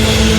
என்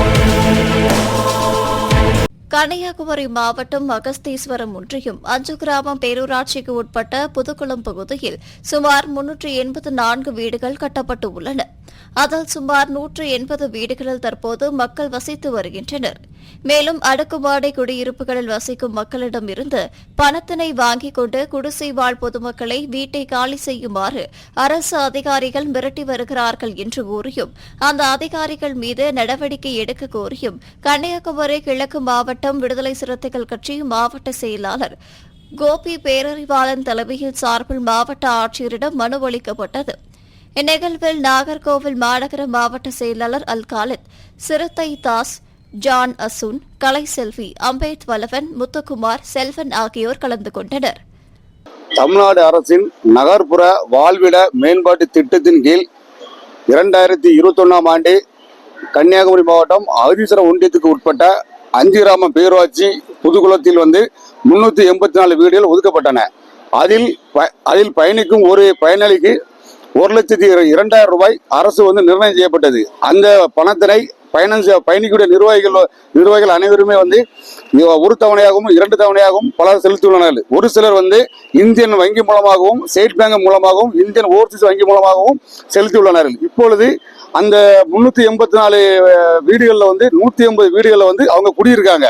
கன்னியாகுமரி மாவட்டம் அகஸ்தீஸ்வரம் ஒன்றியம் அஞ்சு கிராமம் பேரூராட்சிக்கு உட்பட்ட புதுக்குளம் பகுதியில் சுமார் முன்னூற்று எண்பது நான்கு வீடுகள் கட்டப்பட்டு உள்ளன. அதில் சுமார் நூற்று எண்பது வீடுகளில் தற்போது மக்கள் வசித்து வருகின்றனர். மேலும் அடுக்குமாடை குடியிருப்புகளில் வசிக்கும் மக்களிடம் இருந்து பணத்தினை வாங்கிக் கொண்டு குடிசை வாழ் பொதுமக்களை வீட்டை காலி செய்யுமாறு அரசு அதிகாரிகள் மிரட்டி வருகிறார்கள் என்று கூறியும் அந்த அதிகாரிகள் மீது நடவடிக்கை எடுக்க கோரியும் கன்னியாகுமரி கிழக்கு மாவட்டம் விடுதலை சிறுத்தைகள் கட்சி மாவட்ட செயலாளர் கோபி பேரறிவாளன் தலைமையில் சார்பில் மாவட்ட ஆட்சியரிடம் மனு அளிக்கப்பட்டது. இந்நிகழ்வில் நாகர்கோவில் மாநகர மாவட்ட செயலாளர் அல் காலித் சிறுத்தை தாஸ் ஜான் அசுன் கலை செல்வி அம்பேத் வலவன் முத்துக்குமார் செல்வன் ஆகியோர் கலந்து கொண்டனர். தமிழ்நாடு அரசின் நகர்ப்புற வாழ்விட மேம்பாட்டு திட்டத்தின் கீழ் இரண்டாயிரத்தி இருபத்தொன்னாம் ஆண்டு கன்னியாகுமரி மாவட்டம் அகதீஸ்வரம் ஒன்றியத்துக்கு உட்பட்ட அஞ்சு கிராம பேரூராட்சி புதுக்குளத்தில் வந்து முன்னூற்றி எண்பத்தி நாலு வீடுகள் ஒதுக்கப்பட்டன. அதில் ப- அதில் பயணிக்கும் ஒரு பயனாளிக்கு ஒரு லட்சத்தி இரண்டாயிரம் ரூபாய் அரசு வந்து நிர்ணயம் செய்யப்பட்டது. அந்த பணத்தினை பயணம் பயணிக்கூடிய நிர்வாகிகள் நிர்வாகிகள் அனைவருமே வந்து ஒரு தவணையாகவும் இரண்டு தவணையாகவும் பலர் செலுத்தியுள்ளனர். ஒரு சிலர் வந்து இந்தியன் வங்கி மூலமாகவும் ஸ்டேட் பேங்க் மூலமாகவும் இந்தியன் ஓவர்சீஸ் வங்கி மூலமாகவும் செலுத்தியுள்ளனர். இப்பொழுது அந்த முன்னூத்தி எண்பத்தி நாலு வீடுகளில் வந்து நூத்தி எண்பது வீடுகளில் வந்து அவங்க குடியிருக்காங்க.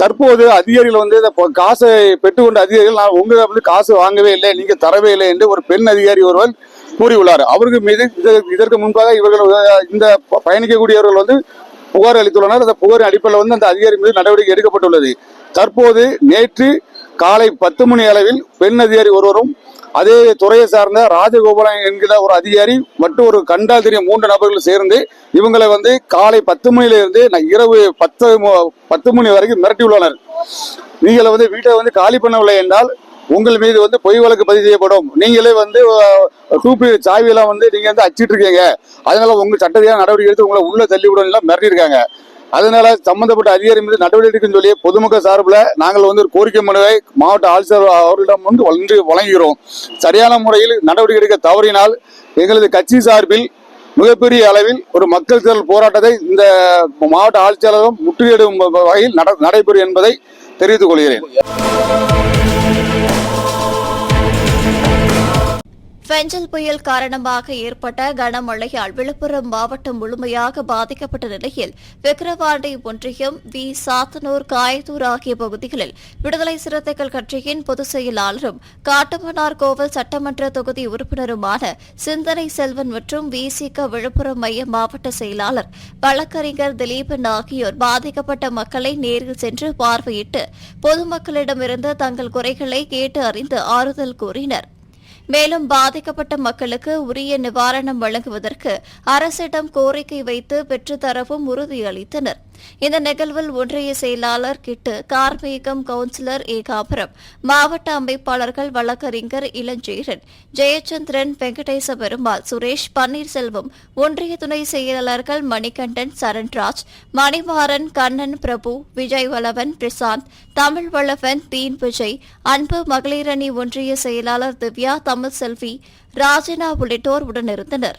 தற்போது அதிகாரிகள் வந்து இந்த காசை பெற்றுக்கொண்ட அதிகாரிகள் நான் உங்க வந்து காசு வாங்கவே இல்லை நீங்க தரவே இல்லை என்று ஒரு பெண் அதிகாரி ஒருவர் கூறியுள்ளார். அவருக்கு மீது இதற்கு முன்பாக இவர்கள் இந்த ப- பயணிக்கக்கூடியவர்கள் வந்து புகார் அளித்துள்ளனர். அந்த புகாரின் அடிப்படையில் வந்து அந்த அதிகாரி மீது நடவடிக்கை எடுக்கப்பட்டுள்ளது. தற்போது நேற்று காலை பத்து மணி அளவில் பெண் அதிகாரி ஒருவரும் அதே துறையை சார்ந்த ராஜகோபாலன் என்கிற ஒரு அதிகாரி மற்றும் ஒரு கண்டால் தெரியும் மூன்று நபர்கள் சேர்ந்து இவங்களை வந்து காலை பத்து மணியிலிருந்து இரவு பத்து பத்து மணி வரைக்கும் மிரட்டியுள்ளனர். நீங்கள் வந்து வீட்டை வந்து காலி பண்ணவில்லை என்றால் உங்கள் மீது வந்து பொய் வழக்கு பதிவு செய்யப்படும். நீங்களே வந்து டூபி சாவியெல்லாம் வந்து நீங்க வந்து அச்சிட்டு இருக்கீங்க. அதனால உங்க சட்டரீதியான நடவடிக்கை எடுத்து உங்களை உள்ள தள்ளி விடணும் எல்லாம் மிரட்டியிருக்காங்க. அதனால சம்பந்தப்பட்ட அதிகாரி மீது நடவடிக்கை எடுக்குன்னு சொல்லி பொதுமக்கள் சார்பில் நாங்கள் வந்து ஒரு கோரிக்கை மனுவை மாவட்ட ஆட்சியர் அவர்களிடம் வந்து வந்து வழங்குகிறோம். சரியான முறையில் நடவடிக்கை எடுக்க தவறினால் எங்களது கட்சி சார்பில் மிகப்பெரிய அளவில் ஒரு மக்கள் திரள் போராட்டத்தை இந்த மாவட்ட ஆட்சியாளரும் முற்றுகையிடும் வகையில் நடைபெறும் என்பதை தெரிவித்துக் கொள்கிறேன். பெஞ்சல் புயல் காரணமாக ஏற்பட்ட கனமழையால் விழுப்புரம் மாவட்டம் முழுமையாக பாதிக்கப்பட்ட நிலையில் விக்கிரவாண்டி ஒன்றியம் வி. சாத்தனூர் காயத்தூர் ஆகிய பகுதிகளில் விடுதலை சிறுத்தைகள் கட்சியின் பொதுச் செயலாளரும் காட்டுமன்னார் கோவில் சட்டமன்ற தொகுதி உறுப்பினருமான சிந்தனை செல்வன் மற்றும் விசிக விழுப்புரம் மைய மாவட்ட செயலாளர் வழக்கறிஞர் திலீபன் ஆகியோர் பாதிக்கப்பட்ட மக்களை நேரில் சென்று பார்வையிட்டு பொதுமக்களிடமிருந்து தங்கள் குறைகளை கேட்டு அறிந்து ஆறுதல் கூறினர். மேலும் பாதிக்கப்பட்ட மக்களுக்கு உரிய நிவாரணம் வழங்குவதற்கு அரசிடம் கோரிக்கை வைத்து பெற்றுத்தரவும் உறுதியளித்தனர். இந்த நிகழ்வில் ஒன்றிய செயலாளர் கிட்டு கார்மேகம் கவுன்சிலர் ஏகாபுரம் மாவட்ட அமைப்பாளர்கள் வழக்கறிஞர் இளஞ்சேரன் ஜெயச்சந்திரன் வெங்கடேச பெருமாள் சுரேஷ் பன்னீர்செல்வம் ஒன்றிய துணை செயலாளர்கள் மணிகண்டன் சரண்ராஜ் மணிமாறன் கண்ணன் பிரபு விஜய் வளவன் பிரசாந்த் தமிழ் வளவன் தீன் விஜய் அன்பு மகளிரணி ஒன்றிய செயலாளர் திவ்யா தமிழ் செல்வி உள்ளிட்டோர் உடனிருந்தனர்.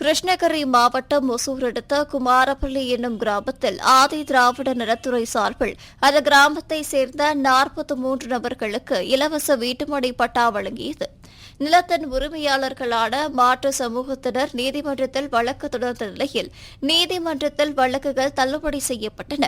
கிருஷ்ணகிரி மாவட்டம் ஒசூர் அடுத்த குமாரப்பள்ளி என்னும் கிராமத்தில் ஆதி திராவிட நலத்துறை சார்பில் அந்த கிராமத்தை சேர்ந்த நாற்பத்தி மூன்று நபர்களுக்கு இலவச வீட்டுமனை பட்டா வழங்கியது. நிலத்தின் உரிமையாளர்களான மாற்று சமூகத்தினர் நீதிமன்றத்தில் வழக்கு தொடர்ந்த நிலையில் நீதிமன்றத்தில் வழக்குகள் தள்ளுபடி செய்யப்பட்டன.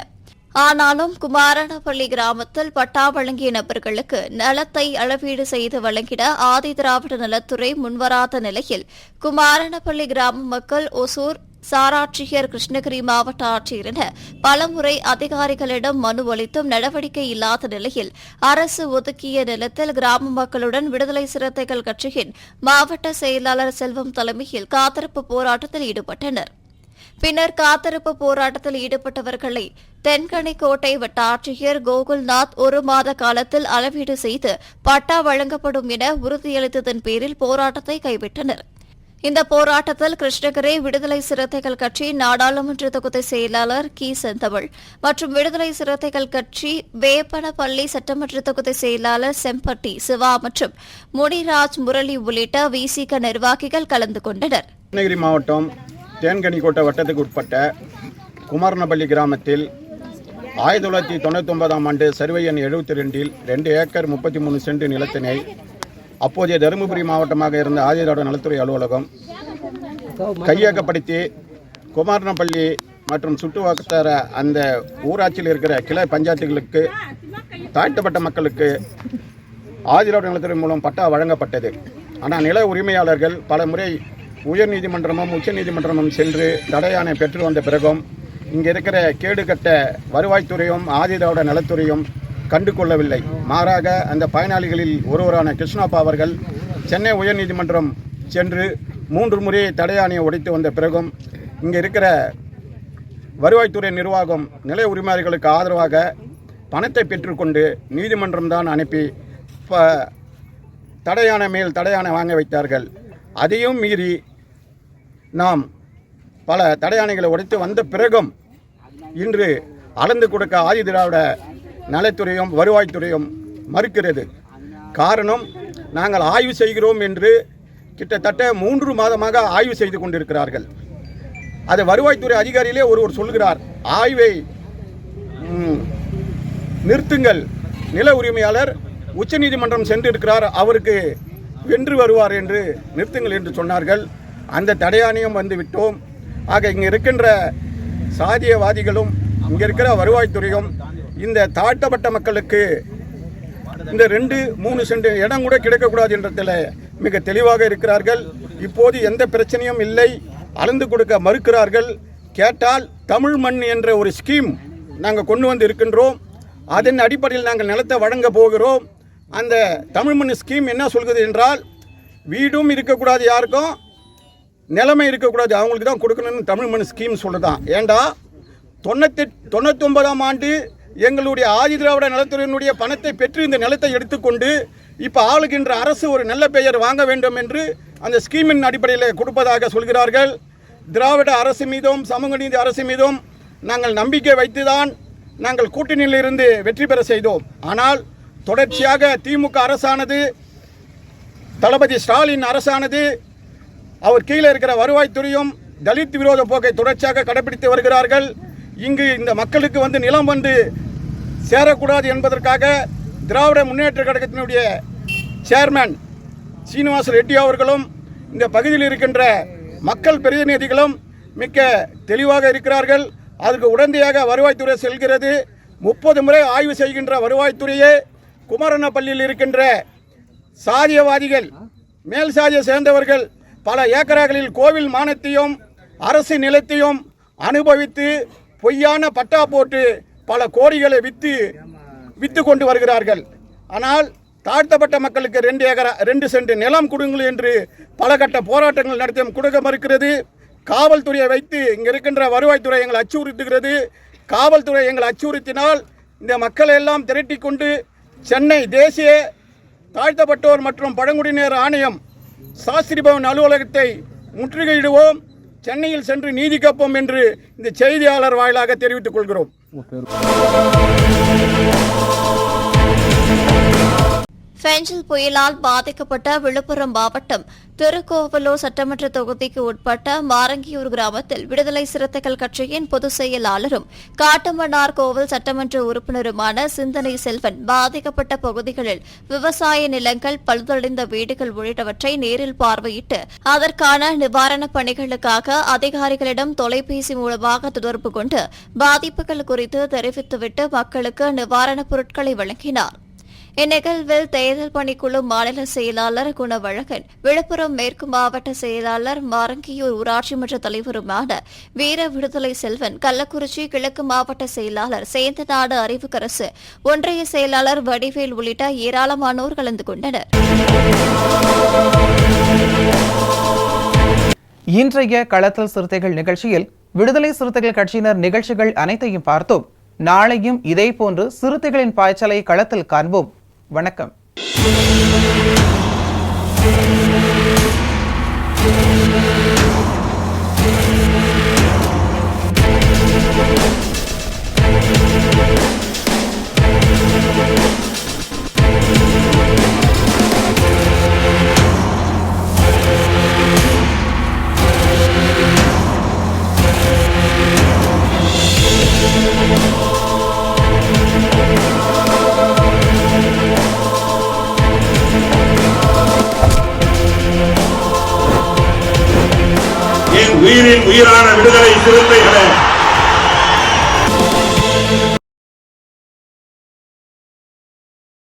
ஆனாலும் குமாரணப்பள்ளி கிராமத்தில் பட்டா வழங்கிய நபர்களுக்கு நலத்தை அளவீடு செய்து வழங்கிட ஆதி திராவிட நலத்துறை முன்வராத நிலையில் குமாரணப்பள்ளி கிராம மக்கள் ஒசூர் சாராட்சியர் கிருஷ்ணகிரி மாவட்ட ஆட்சியர் என பலமுறை அதிகாரிகளிடம் மனு அளித்தும் நடவடிக்கை இல்லாத நிலையில் அரசு ஒதுக்கிய நிலத்தில் கிராம மக்களுடன் விடுதலை சிறுத்தைகள் கட்சியின் மாவட்ட செயலாளர் செல்வம் தலைமையில் காத்திருப்பு போராட்டத்தில் ஈடுபட்டனர். பின்னர் காத்திருப்பு போராட்டத்தில் ஈடுபட்டவர்களை தென்கனிக்கோட்டை வட்டாட்சியர் கோகுல்நாத் ஒரு மாத காலத்தில் அளவீடு செய்து பட்டா வழங்கப்படும் என உறுதியளித்ததன் பேரில் போராட்டத்தை கைவிட்டனர். இந்த போராட்டத்தில் கிருஷ்ணகிரி விடுதலை சிறுத்தைகள் கட்சி நாடாளுமன்ற தொகுதி செயலாளர் கி. செந்தமிழ் மற்றும் விடுதலை சிறுத்தைகள் கட்சி வேப்பனப்பள்ளி சட்டமன்ற தொகுதி செயலாளர் செம்பட்டி சிவா மற்றும் முனிராஜ் முரளி உள்ளிட்ட விசிக நிர்வாகிகள் கலந்து கொண்டனர். கிருஷ்ணகிரி மாவட்டம் தேன்கனிக்கோட்டை வட்டத்துக்கு உட்பட்ட குமாரனப்பள்ளி கிராமத்தில் ஆயிரத்தி தொள்ளாயிரத்தி தொண்ணூற்றி ஒன்பதாம் ஆண்டு சர்வே எண் எழுபத்தி ரெண்டில் ரெண்டு ஏக்கர் முப்பத்தி மூணு சென்ட் நிலத்தினை அப்போதைய தருமபுரி மாவட்டமாக இருந்த ஆதிதிராவிட நலத்துறை அலுவலகம் கையகப்படுத்தி குமாரனப்பள்ளி மற்றும் சுற்றுவட்டார அந்த ஊராட்சியில் இருக்கிற கிளை பஞ்சாயத்துகளுக்கு தாழ்த்தப்பட்ட மக்களுக்கு ஆதிராவிட நலத்துறை மூலம் பட்டா வழங்கப்பட்டது. ஆனால் நில உரிமையாளர்கள் பல முறை உயர் நீதிமன்றமும் உச்ச நீதிமன்றமும் சென்று தடையானை பெற்று வந்த பிறகும் இங்கே இருக்கிற கேடுகட்ட வருவாய்த்துறையும் ஆதிதிராவிட நலத்துறையும் கண்டு கொள்ளவில்லை மாறாக அந்த பயனாளிகளில் ஒருவரான கிருஷ்ணப்பா அவர்கள் சென்னை உயர்நீதிமன்றம் சென்று மூன்று முறை தடையானையை உடைத்து வந்த பிறகும் இங்கே இருக்கிற வருவாய்த்துறை நிர்வாகம் நில உரிமையாளர்களுக்கு ஆதரவாக பணத்தை பெற்றுக்கொண்டு நீதிமன்றம்தான் அனுப்பி ப- தடையான மேல் தடையான வாங்க வைத்தார்கள். அதையும் மீறி நாம் பல தடையானைகளை உடைத்து வந்த பிறகும் இன்று அளந்து கொடுக்க ஆதி திராவிட நலத்துறையும் வருவாய்த்துறையும் மறுக்கிறது. காரணம் நாங்கள் ஆய்வு செய்கிறோம் என்று கிட்டத்தட்ட மூன்று மாதமாக ஆய்வு செய்து கொண்டிருக்கிறார்கள். அது வருவாய்த்துறை அதிகாரியிலே ஒருவர் சொல்கிறார் ஆய்வை நிறுத்துங்கள். நில உரிமையாளர் உச்சநீதிமன்றம் சென்றிருக்கிறார். அவருக்கு வென்று வருவார் என்று நிறுத்துங்கள் என்று சொன்னார்கள். அந்த தடையாணையும் வந்து விட்டோம். ஆக இங்கே இருக்கின்ற சாதியவாதிகளும் இங்கே இருக்கிற வருவாய்த்துறையும் இந்த தாழ்த்தப்பட்ட மக்களுக்கு இந்த ரெண்டு மூணு சென்ட் இடம் கூட கிடைக்கக்கூடாது என்றதில் மிக தெளிவாக இருக்கிறார்கள். இப்போது எந்த பிரச்சனையும் இல்லை. அளந்து கொடுக்க மறுக்கிறார்கள். கேட்டால் தமிழ் மண் என்ற ஒரு ஸ்கீம் நாங்கள் கொண்டு வந்து இருக்கின்றோம். அதன் அடிப்படையில் நாங்கள் நிலத்தை வழங்க போகிறோம். அந்த தமிழ் மண் ஸ்கீம் என்ன சொல்கிறது என்றால் வீடும் இருக்கக்கூடாது யாருக்கும் நிலைமை இருக்கக்கூடாது. அவங்களுக்கு தான் கொடுக்கணும்னு தமிழ் மண் ஸ்கீம் சொல்கிறதான் ஏண்டா? தொண்ணூத்தி தொண்ணூத்தொன்பதாம் ஆண்டு எங்களுடைய ஆதி திராவிட நலத்துறையினுடைய பணத்தை பெற்று இந்த நிலத்தை எடுத்துக்கொண்டு இப்போ ஆளுகின்ற அரசு ஒரு நல்ல பெயர் வாங்க வேண்டும் என்று அந்த ஸ்கீமின் அடிப்படையில் கொடுப்பதாக சொல்கிறார்கள். திராவிட அரசு மீதும் சமூக நீதி அரசு மீதும் நாங்கள் நம்பிக்கை வைத்துதான் நாங்கள் கூட்டணியிலிருந்து வெற்றி பெற செய்தோம். ஆனால் தொடர்ச்சியாக திமுக அரசானது தளபதி ஸ்டாலின் அரசானது அவர் கீழே இருக்கிற வருவாய்த்துறையும் தலித் விரோத போக்கை தொடர்ச்சியாக கடைபிடித்து வருகிறார்கள். இங்கு இந்த மக்களுக்கு வந்து நிலம் வந்து சேரக்கூடாது என்பதற்காக திராவிட முன்னேற்ற கழகத்தினுடைய சேர்மேன் சீனிவாச ரெட்டி அவர்களும் இந்த பகுதியில் இருக்கின்ற மக்கள் பிரதிநிதிகளும் மிக்க தெளிவாக இருக்கிறார்கள். அதற்கு உடந்தையாக வருவாய்த்துறை செல்கிறது. முப்பது முறை ஆய்வு செய்கின்ற வருவாய்த்துறையே குமரனப்பள்ளியில் இருக்கின்ற சாதியவாதிகள் மேல் சாதியை சேர்ந்தவர்கள் பல ஏக்கராக்களில் கோவில் மானத்தையும் அரசு நிலத்தையும் அனுபவித்து பொய்யான பட்டா போட்டு பல கோடிகளை விற்று விற்று கொண்டு வருகிறார்கள். ஆனால் தாழ்த்தப்பட்ட மக்களுக்கு ரெண்டு ஏக்கரா ரெண்டு சென்ட் நிலம் கொடுங்கள் என்று பல கட்ட போராட்டங்கள் நடத்தியும் கொடுக்க மறுக்கிறது. காவல்துறையை வைத்து இங்கே இருக்கின்ற வருவாய்த்துறை எங்களை அச்சுறுத்துகிறது. காவல்துறை எங்களை அச்சுறுத்தினால் இந்த மக்களை எல்லாம் திரட்டி கொண்டு சென்னை தேசிய தாழ்த்தப்பட்டோர் மற்றும் பழங்குடியினர் ஆணையம் சாஸ்திரி பவன் அலுவலகத்தை முற்றுகையிடுவோம். சென்னையில் சென்று நீதி கப்போம் என்று இந்த செய்தியாளர் வாயிலாக தெரிவித்துக் கொள்கிறோம். பெஞ்சல் புயலால் பாதிக்கப்பட்ட விழுப்புரம் மாவட்டம் திருக்கோவலூர் சட்டமன்ற தொகுதிக்கு உட்பட்ட மாரங்கியூர் கிராமத்தில் விடுதலை சிறுத்தைகள் கட்சியின் பொதுச் செயலாளரும் காட்டுமன்னார் கோவில் சட்டமன்ற உறுப்பினருமான சிந்தனை செல்வன் பாதிக்கப்பட்ட பகுதிகளில் விவசாய நிலங்கள் பழுதடைந்த வீடுகள் உள்ளிட்டவற்றை நேரில் பார்வையிட்டு அதற்கான நிவாரணப் பணிகளுக்காக அதிகாரிகளிடம் தொலைபேசி மூலமாக தொடர்பு கொண்டு பாதிப்புகள் குறித்து தெரிவித்துவிட்டு மக்களுக்கு நிவாரணப் பொருட்களை வழங்கினார். இந்நிகழ்வில் தேர்தல் பணிக்குழு மாநில செயலாளர் குணவழகன் விழுப்புரம் மேற்கு மாவட்ட செயலாளர் மாரங்கியூர் ஊராட்சி மன்ற தலைவருமான வீர விடுதலை செல்வன் கள்ளக்குறிச்சி கிழக்கு மாவட்ட செயலாளர் சேந்தநாடு அறிவுக்கரசு ஒன்றிய செயலாளர் வடிவேல் உள்ளிட்ட ஏராளமானோர் கலந்து கொண்டனர். இன்றைய களத்தல் சிறுத்தைகள் நிகழ்ச்சியில் விடுதலை சிறுத்தைகள் கட்சியினர் நிகழ்ச்சிகள் அனைத்தையும் பார்த்தோம். நாளையும் இதேபோன்று சிறுத்தைகளின் பாய்ச்சலை களத்தில் காண்போம். வணக்கம். சீரான விடுதலை சிறுத்தைகளை